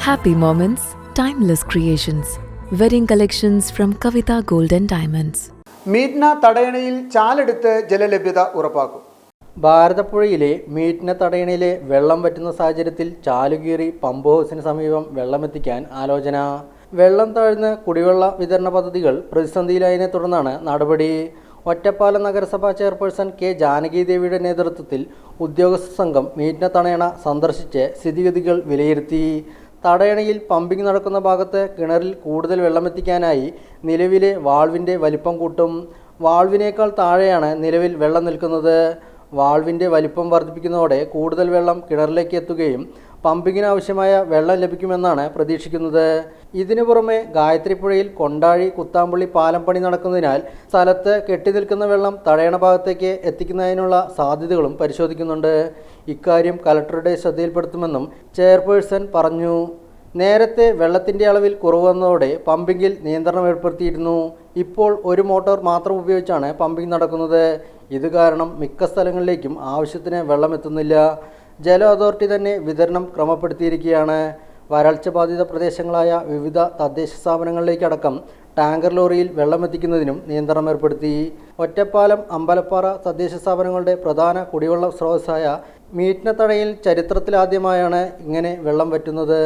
Happy moments, timeless creations. Wedding collections from Kavita Gold and Diamonds. മീറ്റ്ന തടയണയിൽ ചാലെടുത്ത് ജലലഭ്യത ഉറപ്പാക്കും ഭാരതപ്പുഴയിലെ മീറ്റിന തടയണയിലെ വെള്ളം വറ്റുന്ന സാഹചര്യത്തിൽ ചാലുകീറി പമ്പ് ഹൗസിന് സമീപം വെള്ളമെത്തിക്കാൻ ആലോചന വെള്ളം താഴ്ന്ന് കുടിവെള്ള വിതരണ പദ്ധതികൾ പ്രതിസന്ധിയിലായതിനെ തുടർന്നാണ് നടപടി ഒറ്റപ്പാലം നഗരസഭാ ചെയർപേഴ്സൺ കെ ജാനകി ദേവിയുടെ നേതൃത്വത്തിൽ ഉദ്യോഗസ്ഥ സംഘം മീറ്റിന തടയണ സന്ദർശിച്ച് സ്ഥിതിഗതികൾ വിലയിരുത്തി തടയണയിൽ പമ്പിംഗ് നടക്കുന്ന ഭാഗത്ത് കിണറിൽ കൂടുതൽ വെള്ളമെത്തിക്കാനായി നിലവിലെ വാൾവിന്റെ വലിപ്പം കൂട്ടും. വാൾവിനേക്കാൾ താഴെയാണ് നിലവിൽ വെള്ളം നിൽക്കുന്നത്. വാൾവിന്റെ വലിപ്പം വർദ്ധിപ്പിക്കുന്നതോടെ കൂടുതൽ വെള്ളം കിണറിലേക്ക് എത്തുകയും പമ്പിങ്ങിന് ആവശ്യമായ വെള്ളം ലഭിക്കുമെന്നാണ് പ്രതീക്ഷിക്കുന്നത്. ഇതിനു പുറമെ ഗായത്രിപ്പുഴയിൽ കൊണ്ടാഴി കുത്താമ്പള്ളി പാലം പണി നടക്കുന്നതിനാൽ സ്ഥലത്ത് കെട്ടിനിൽക്കുന്ന വെള്ളം തടയണ ഭാഗത്തേക്ക് എത്തിക്കുന്നതിനുള്ള സാധ്യതകളും പരിശോധിക്കുന്നുണ്ട്. ഇക്കാര്യം കലക്ടറുടെ ശ്രദ്ധയിൽപ്പെടുത്തുമെന്നും ചെയർപേഴ്സൺ പറഞ്ഞു. നേരത്തെ വെള്ളത്തിന്റെ അളവിൽ കുറവ് വന്നതോടെ പമ്പിങ്ങിൽ നിയന്ത്രണം ഏർപ്പെടുത്തിയിരുന്നു. ഇപ്പോൾ ഒരു മോട്ടോർ മാത്രം ഉപയോഗിച്ചാണ് പമ്പിംഗ് നടക്കുന്നത്. ഇത് കാരണം മിക്ക സ്ഥലങ്ങളിലേക്കും ആവശ്യത്തിന് വെള്ളം എത്തുന്നില്ല ജല അതോറിറ്റി തന്നെ വിതരണം ക്രമപ്പെടുത്തിയിരിക്കുകയാണ്. വരൾച്ച ബാധിത പ്രദേശങ്ങളായ വിവിധ തദ്ദേശ സ്ഥാപനങ്ങളിലേക്കടക്കം ടാങ്കർ ലോറിയിൽ വെള്ളമെത്തിക്കുന്നതിനും നിയന്ത്രണം ഏർപ്പെടുത്തി. ഒറ്റപ്പാലം അമ്പലപ്പാറ തദ്ദേശ സ്ഥാപനങ്ങളുടെ പ്രധാന കുടിവെള്ള സ്രോതസ്സായ മീറ്റിനത്തടയിൽ ചരിത്രത്തിലാദ്യമായാണ് ഇങ്ങനെ വെള്ളം വറ്റുന്നത്.